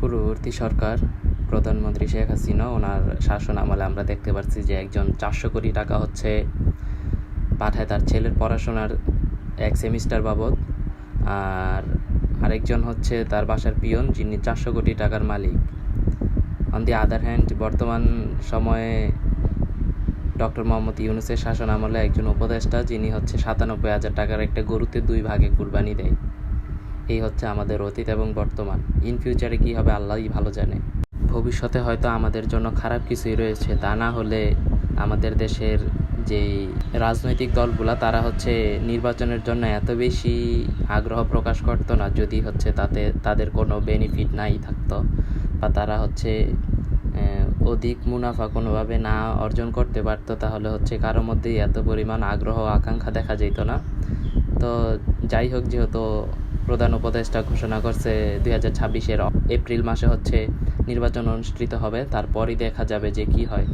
পূর্ববর্তী সরকার, প্রধানমন্ত্রী শেখ হাসিনা, ওনার শাসন আমলে আমরা দেখতে পাচ্ছি যে একজন চারশো কোটি টাকা হচ্ছে পাঠায় তার ছেলের পড়াশোনার এক সেমিস্টার বাবদ। আর আরেকজন হচ্ছে তার বাসার পিয়ন, যিনি চারশো কোটি টাকার মালিক। অন দি আদার হ্যান্ড বর্তমান সময়ে ডক্টর মোহাম্মদ ইউনুসের শাসন আমলে একজন উপদেষ্টা, যিনি হচ্ছে সাতানব্বই হাজার টাকার একটা গরুতে দুই ভাগে কুরবানি দেয়। এই হচ্ছে আমাদের অতীত এবং বর্তমান। ইন ফিউচারে কী হবে আল্লাহই ভালো জানে। ভবিষ্যতে হয়তো আমাদের জন্য খারাপ কিছুই রয়েছে, তা না হলে আমাদের দেশের যেই রাজনৈতিক দলগুলা, তারা হচ্ছে নির্বাচনের জন্য এত বেশি আগ্রহ প্রকাশ করতো না, যদি হচ্ছে তাতে, তাদের কোনো বেনিফিট নাই থাকতো। বা তারা হচ্ছে অধিক মুনাফা কোনোভাবে না অর্জন করতে পারতো, তাহলে হচ্ছে কারোর মধ্যেই এত পরিমাণ আগ্রহ, আকাঙ্ক্ষা দেখা যেত না। তো যাই হোক, যেহেতু প্রধান উপদেষ্টা ঘোষণা করছে, দুই হাজার ছাব্বিশের এপ্রিল মাসে হচ্ছে নির্বাচন অনুষ্ঠিত হবে, তারপরই দেখা যাবে যে কি হয়।